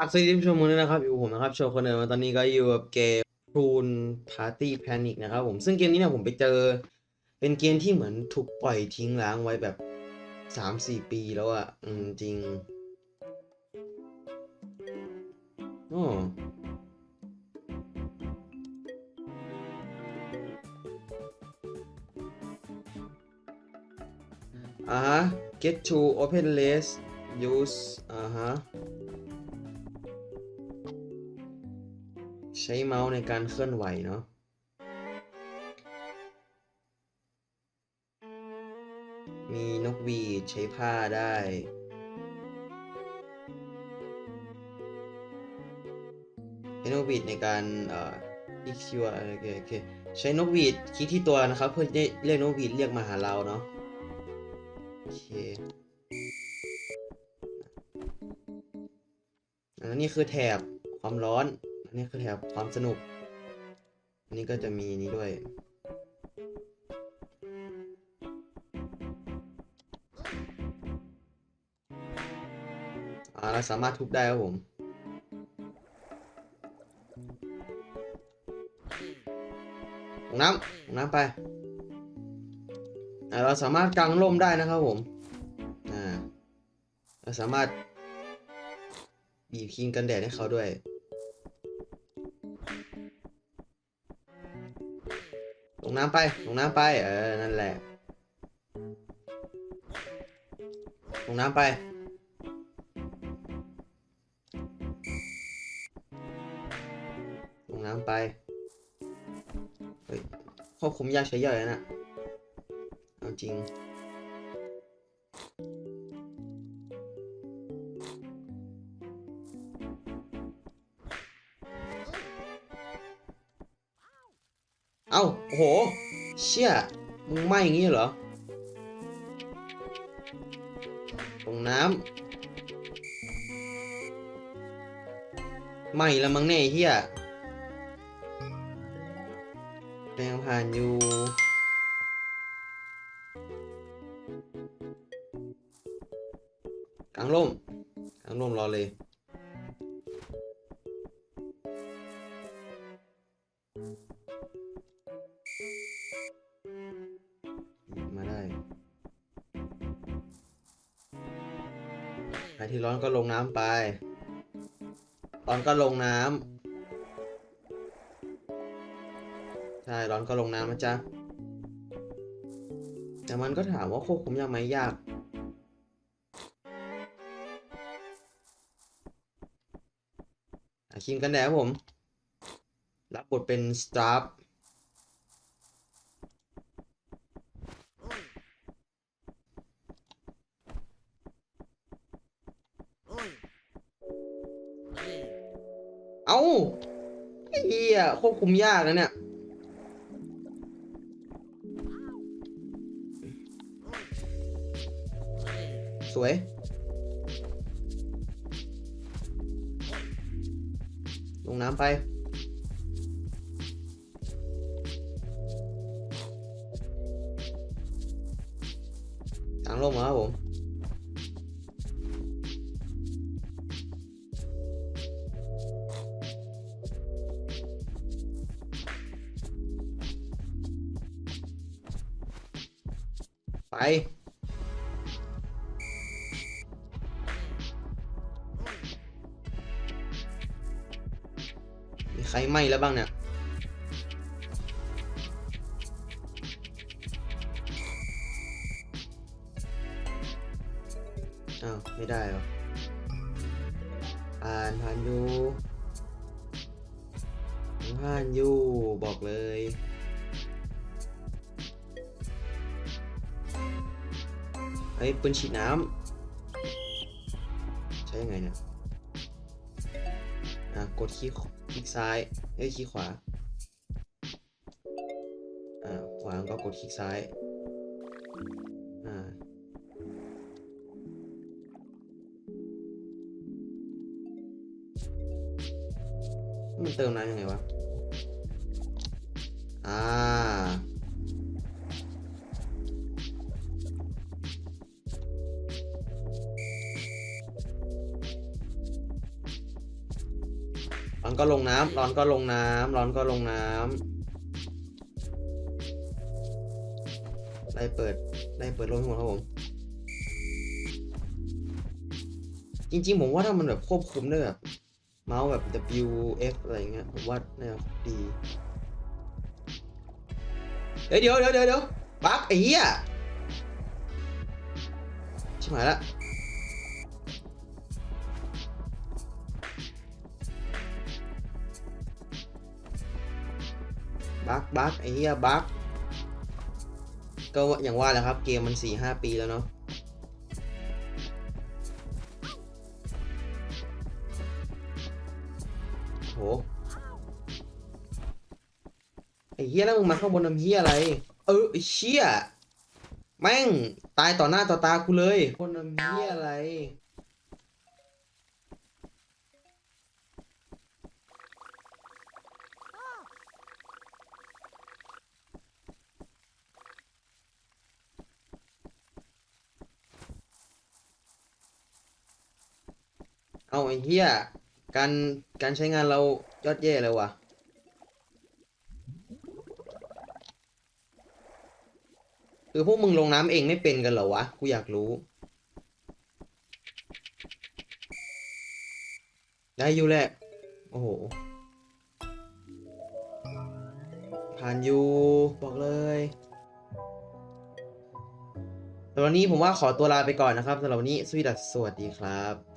อัดสวัสดีผู้ชมด้วยนะครับอยู่ผมนะครับโชว์คนเดิมตอนนี้ก็อยู่กับเกม Prune Party Panic นะครับผมซึ่งเกมนี้เนี่ยผมไปเจอ เป็นเกมที่เหมือนถูกปล่อยทิ้งร้างไว้แบบสามสี่ปีแล้วอะ่ะอืมจริงโอ้อ่าฮะ get to open list use อ่าฮะ ช้เมาส์ในการเคลื่อนไหวเนาะมีนกวีดใช้ผ้าได้ ใช้นกหวีดในการเอ่อคลิกที่ว่าโอเคโอเคใช้นกหวีดคลิกที่ตัวนะครับ เพื่อจะเรียกนกหวีดเรียกมาหาเราเนาะโอเคอันนี้คือแถบความร้อน อันนี้คือแถบความสนุก อันนี้ก็จะมีนี้ด้วย อ่าเราสามารถทุบได้ครับผมลงน้ำลงน้ำไปเราสามารถกางร่มได้นะครับผม อ่า เราสามารถบีบครีมกันแดดให้เขาด้วย น้ำไป ลงน้ำไป เออ นั่นแหละ ลงน้ำไป ลงน้ำไป เฮ้ยควบคุมยากใช้ย่อยนะเอาจริง อ้าโอ้โห เชี่ยมึงไหม่อย่างงี้เหรอลงน้ำไหม่ละมั้งเนี่ยเฮียแปลงผ่านอยู่กลางร่มกลางร่มรอเลย ที่ร้อนก็ลงน้ำไป ร้อนก็ลงน้ำใช่ร้อนก็ลงน้ำนะจ๊ะแต่มันก็ถามว่าควบคุมยากไหมยากอาคิมกันแดดผม รับบทเป็นสตาฟ เอ้าไอ้เหี้ยควบคุมยากนะเนี่ย สวย ลงน้ำไป ทางลงมาครับผม ไปมีใครไหม้แล้วบ้างเนี่ยอ้าวไม่ได้หรอผ่านผ่านอยู่ผ่านอยู่บอกเลย เฮ้ยปืนฉีดน้ำใช้ยังไงเนี่ยอะกดคลิกคลิกซ้ายเอ้ยคลิกขวาอ่าขวาก็กดคลิกซ้ายอ่ามันเติมน้ำยังไงวะอ่า ร้อนก็ลงน้ำร้อนก็ลงน้ำร้อนก็ลงน้ำได้เปิดได้เปิดลมให้หมดครับผม จริงๆ ผมว่าถ้ามันแบบควบคุมได้แบบเมาส์แบบ W F อะไรเงี้ยผมว่าน่าจะดีเฮ้ยเดี๋ยวเดี๋ยวเดี๋ยวเดี๋ยวบั๊กไอ้เหี้ยชิบหายละ บั๊กบั๊กไอ้เหี้ยบั๊กก็อย่างว่าแหละครับเกมมันสี่ห้าปีแล้วเนาะโหไอ้เหี้ยแล้วมึงมาข้างบนทำเหี้ยอะไร เออไอ้เชี่ยแม่งตายต่อหน้าต่อตากูเลย คนทำเหี้ยอะไร เอาไอ้เหี้ยการการใช้งานเรายอดเย่เลยว่ะคือพวกมึงลงน้ำเองไม่เป็นกันเหรอวะ กูอยากรู้ ได้อยู่แหละ โอ้โห ผ่านอยู่ บอกเลยแต่วันนี้ผมว่าขอตัวลาไปก่อนนะครับสำหรับวันนี้สวีดัสสวัสดีครับ